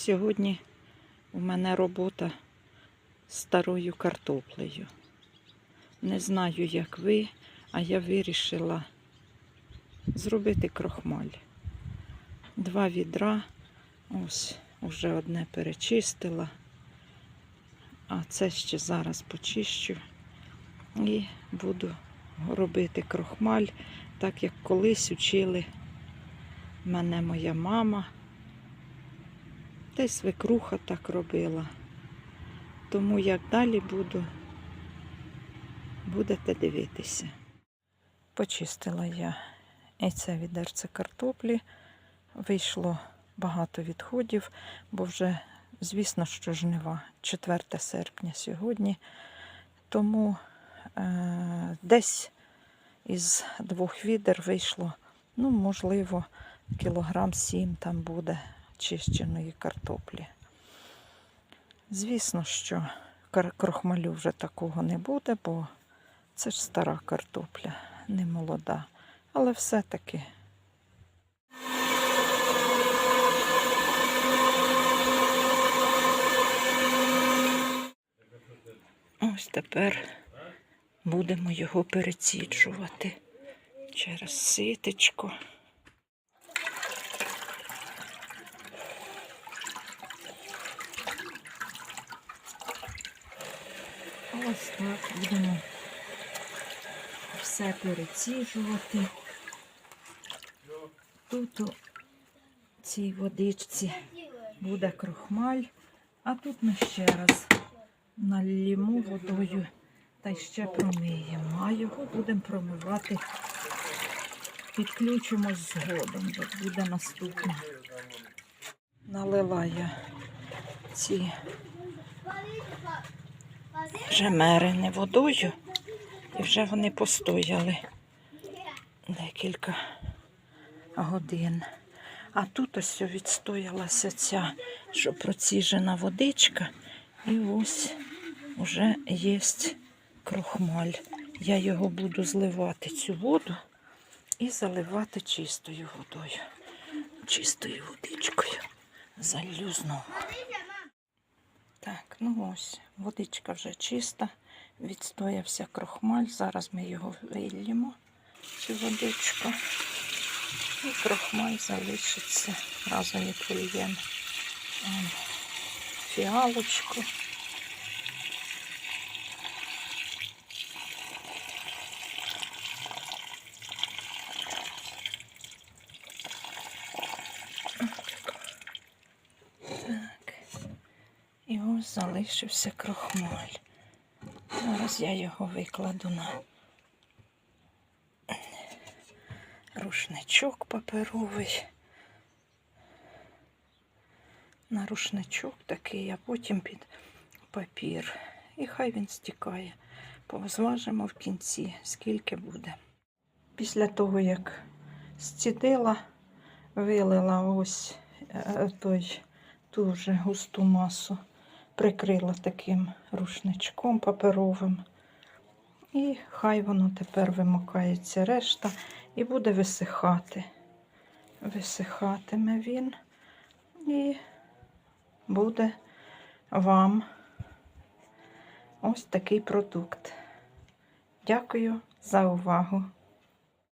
Сьогодні у мене робота з старою картоплею. Не знаю, як ви, а я вирішила зробити крохмаль. Два відра. Ось, уже одне перечистила. А це ще зараз почищу. І буду робити крохмаль, так як колись учили мене моя мама. Та й свекруха так робила. Тому як далі буду, будете дивитися. Почистила я і це відерце картоплі. Вийшло багато відходів, бо вже, звісно, що жнива 4 серпня сьогодні. Тому е, десь із двох відер вийшло, ну, можливо, кілограм сім там буде чищеної картоплі. Звісно, що крохмалю вже такого не буде, бо це ж стара картопля, не молода. Але все-таки ось тепер будемо його переціджувати через ситечко. Ось так будемо все переціжувати. Тут у цій водичці буде крохмаль, а тут ми ще раз налємо водою та ще промиємо. А його будемо промивати, підключимо згодом, бо буде наступне. Налила я ці жемерини водою, і вже вони постояли декілька годин. А тут ось відстоялася ця, що проціжена водичка, і ось вже є крохмаль. Я його буду зливати цю воду і заливати чистою водою. Чистою водичкою. Залью. Так, ну ось, водичка вже чиста, відстоявся крохмаль. Зараз ми його вильємо, цю водичку. І крохмаль залишиться. Разом і поліємо ем, фіалочку. Так. Залишився крохмаль. Зараз я його викладу на рушничок паперовий. На рушничок такий, а потім під папір. І хай він стікає. Позважимо в кінці, скільки буде. Після того, як зцідила, вилила ось е, той ту вже густу масу, прикрила таким рушничком паперовим. І хай воно тепер вимокається решта і буде висихати. Висихатиме він і буде вам ось такий продукт. Дякую за увагу.